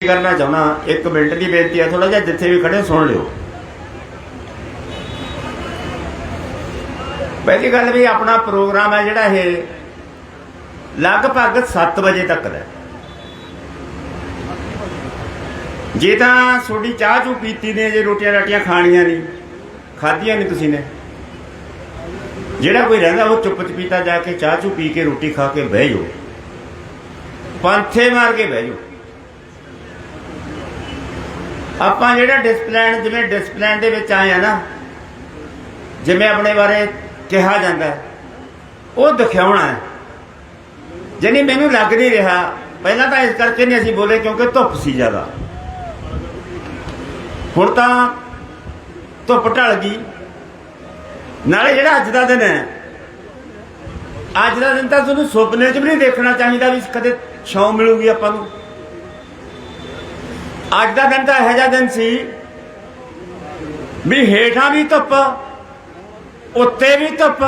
ਕਰਨਾ ਚਾਹੁੰਦਾ? ਇੱਕ ਮਿੰਟ ਦੀ ਬੇਨਤੀ ਹੈ ਥੋੜਾ ਜਿਹਾ ਜਿੱਥੇ ਵੀ ਖੜੇ ਹੋ, ਸੁਣ ਲਿਓ। ਪਹਿਲੀ ਗੱਲ ਵੀ ਆਪਣਾ ਪ੍ਰੋਗਰਾਮ ਹੈ ਜਿਹੜਾ ਇਹ ਲਗਭਗ 7 ਵਜੇ ਤੱਕ ਦਾ ਜੇ ਤਾਂ ਤੁਹਾਡੀ ਚਾਹ ਚੂ ਪੀਤੀ ਨੇ, ਜੇ ਰੋਟੀਆਂ ਰਾਟੀਆਂ ਖਾਣੀਆਂ ਨਹੀਂ, ਖਾਧੀਆਂ ਨਹੀਂ ਤੁਸੀਂ ਨੇ। ਜਿਹੜਾ ਕੋਈ ਰਹਿੰਦਾ, ਉਹ ਚੁੱਪ ਚਪੀਤਾ ਜਾ ਕੇ ਚਾਹ ਚੂ ਪੀ ਕੇ ਰੋਟੀ ਖਾ ਕੇ ਬਹਿ ਜਾਓ। ਪੰਥੇ ਮਾਰ ਕੇ ਬਹਿ ਜਾਓ। ਆਪਾਂ ਜਿਹੜਾ ਡਿਸਪਲਿਨ ਜਿਵੇਂ ਡਿਸਪਲਿਨ ਦੇ ਵਿੱਚ ਆਏ ਆ ਨਾ, ਜਿਵੇਂ ਆਪਣੇ ਬਾਰੇ ਕਿਹਾ ਜਾਂਦਾ ਉਹ ਦਿਖਾਉਣਾ ਹੈ। ਜਾਣੀ ਮੈਨੂੰ ਲੱਗ ਨਹੀਂ ਰਿਹਾ, ਪਹਿਲਾਂ ਤਾਂ ਇਸ ਕਰਕੇ ਨਹੀਂ ਅਸੀਂ ਬੋਲੇ ਕਿਉਂਕਿ ਧੁੱਪ ਸੀ ਜ਼ਿਆਦਾ। ਹੁਣ ਤਾਂ ਧੁੱਪ ਢਲ ਗਈ। ਨਾਲੇ ਜਿਹੜਾ ਅੱਜ ਦਾ ਦਿਨ ਹੈ, ਅੱਜ ਦਾ ਦਿਨ ਤਾਂ ਤੁਹਾਨੂੰ ਸੁਪਨੇ 'ਚ ਵੀ ਨਹੀਂ ਦੇਖਣਾ ਚਾਹੀਦਾ ਵੀ ਕਦੇ ਛਾਂ ਮਿਲੂਗੀ ਆਪਾਂ ਨੂੰ। ਅੱਜ ਦਾ ਦਿਨ ਤਾਂ ਇਹੋ ਜਿਹਾ ਦਿਨ ਸੀ ਵੀ ਹੇਠਾਂ ਵੀ ਧੁੱਪ, ਉੱਤੇ ਵੀ ਧੁੱਪ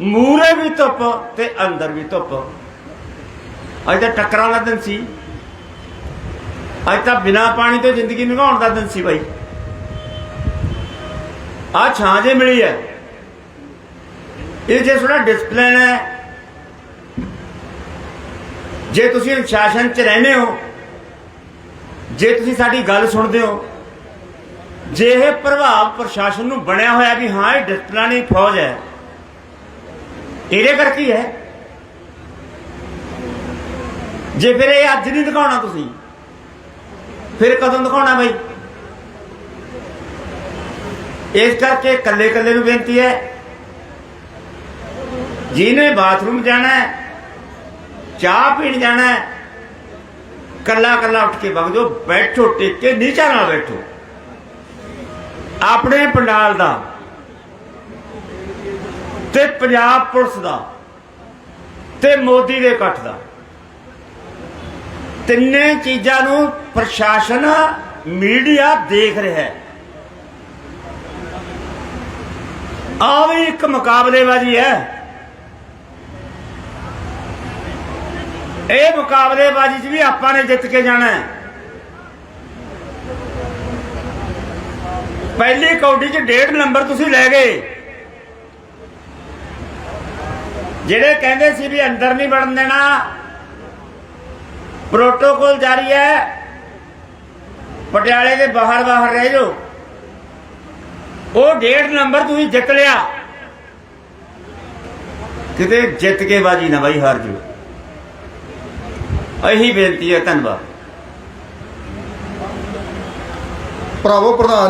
ਮੂਰੇ ਵੀ ਧੁੱਪ ਤੇ ਅੰਦਰ ਵੀ ਧੁੱਪ। ਅੱਜ ਤਾਂ ਟੱਕਰਾਂ ਦਾ ਦਿਨ ਸੀ। ਅੱਜ ਤਾਂ ਬਿਨਾ ਪਾਣੀ ਤੋਂ ਜ਼ਿੰਦਗੀ ਨਿਭਾਉਣ ਦਾ ਦਿਨ ਸੀ ਬਾਈ। ਆ ਛਾਂ ਜੇ ਮਿਲੀ ਹੈ। ਇਹ ਜੇ ਥੋੜਾ ਡਿਸਪਲਿਨ ਹੈ। ਜੇ ਤੁਸੀਂ ਅਨੁਸ਼ਾਸਨ ਚ ਰਹਿੰਦੇ ਹੋ ਜੇ ਤੁਸੀਂ ਸਾਡੀ ਗੱਲ ਸੁਣਦੇ ਹੋ, ਜੇ ਇਹ ਪ੍ਰਭਾਵ ਪ੍ਰਸ਼ਾਸਨ ਨੂੰ ਬਣਿਆ ਹੋਇਆ ਵੀ ਹਾਂ, ਇਹ ਡਿਸਪਲਾਨੀ ਫੌਜ ਹੈ, ਇਹਦੇ ਕਰਕੇ ਹੈ ਜੇ ਫਿਰ ਇਹ ਅੱਜ ਨਹੀਂ ਦਿਖਾਉਣਾ ਤੁਸੀਂ, ਫਿਰ ਕਦੋਂ ਦਿਖਾਉਣਾ ਬਈ? ਇਸ ਕਰਕੇ ਕੱਲੇ ਕੱਲੇ ਨੂੰ ਬੇਨਤੀ ਹੈ, ਜਿਹਨੇ ਬਾਥਰੂਮ ਜਾਣਾ ਹੈ, ਚਾਹ ਪੀਣ ਜਾਣਾ ਹੈ ਕੱਲਾ ਕੱਲਾ ਉੱਠ ਕੇ ਵਗ ਜਾਓ, ਬੈਠੋ, ਟਿਕ ਕੇ ਨੀਚਾ ਨਾ ਬੈਠੋ। ਆਪਣੇ ਪੰਡਾਲ ਦਾ ਤੇ ਪੰਜਾਬ ਪੁਲਿਸ ਦਾ ਤੇ ਮੋਦੀ ਦੇ ਇਕੱਠ ਦਾ। ਤਿੰਨੇ ਚੀਜ਼ਾਂ ਨੂੰ ਪ੍ਰਸ਼ਾਸਨ, ਮੀਡੀਆ ਦੇਖ ਰਿਹਾ ਹੈ। ਆ ਵੀ ਇੱਕ ਮੁਕਾਬਲੇਬਾਜ਼ੀ ਹੈ। ਇਹ ਮੁਕਾਬਲੇਬਾਜ਼ੀ 'ਚ ਵੀ ਆਪਾਂ ਨੇ ਜਿੱਤ ਕੇ ਜਾਣਾ ਹੈ। ਪਹਿਲੀ ਕੌਡੀ 'ਚ ਡੇਢ ਨੰਬਰ ਤੁਸੀਂ ਲੈ ਗਏ। ਜਿਹੜੇ ਕਹਿੰਦੇ ਸੀ ਵੀ ਅੰਦਰ ਨਹੀਂ ਵੜਨ ਦੇਣਾ ਪ੍ਰੋਟੋਕੋਲ ਜਾਰੀ ਹੈ। ਪਟਿਆਲੇ ਦੇ ਬਾਹਰ ਬਾਹਰ ਰਹਿ ਜਾਓ। ਉਹ ਡੇਢ ਨੰਬਰ ਤੁਸੀਂ ਜਿੱਤ ਲਿਆ। ਕਿਤੇ ਜਿੱਤ ਕੇ ਬਾਜੀ ਨਾ ਬਾਈ ਹਾਰ ਜਾਓ। ਇਹੀ ਬੇਨਤੀ ਹੈ ਧੰਨਵਾਦ। ਭਰਾਵੋ ਪ੍ਰਧਾਨ